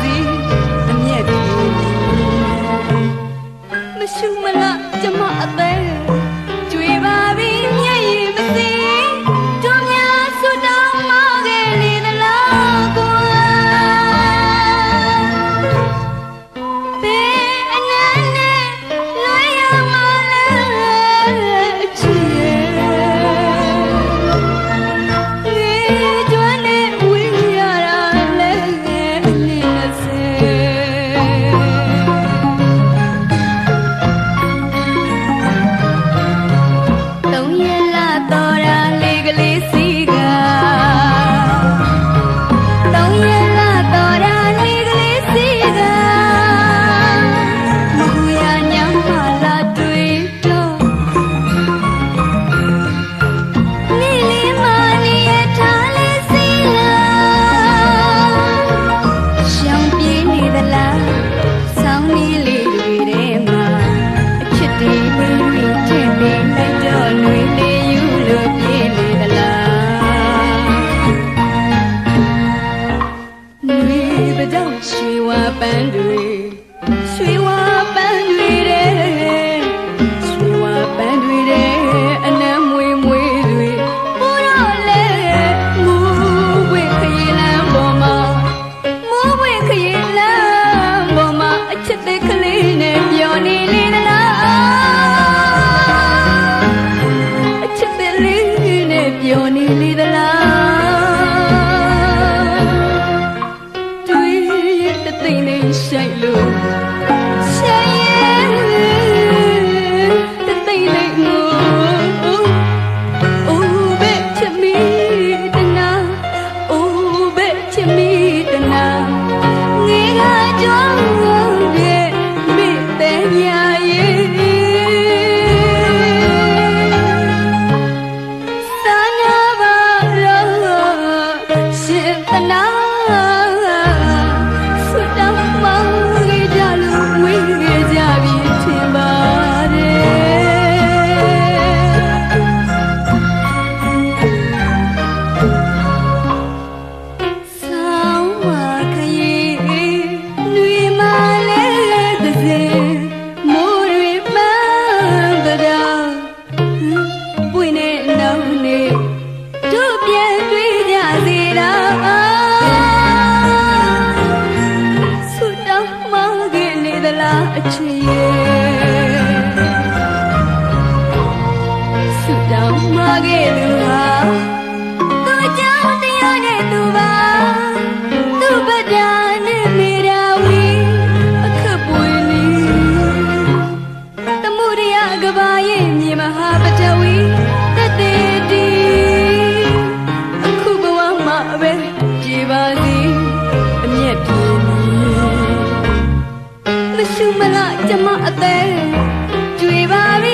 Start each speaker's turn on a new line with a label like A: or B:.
A: စီအမျက်ပြေမရှိမလားကျမအသေး ပျော်နေလေသလား chia ရှုမလားကျမအသေးကြွေပါပြီ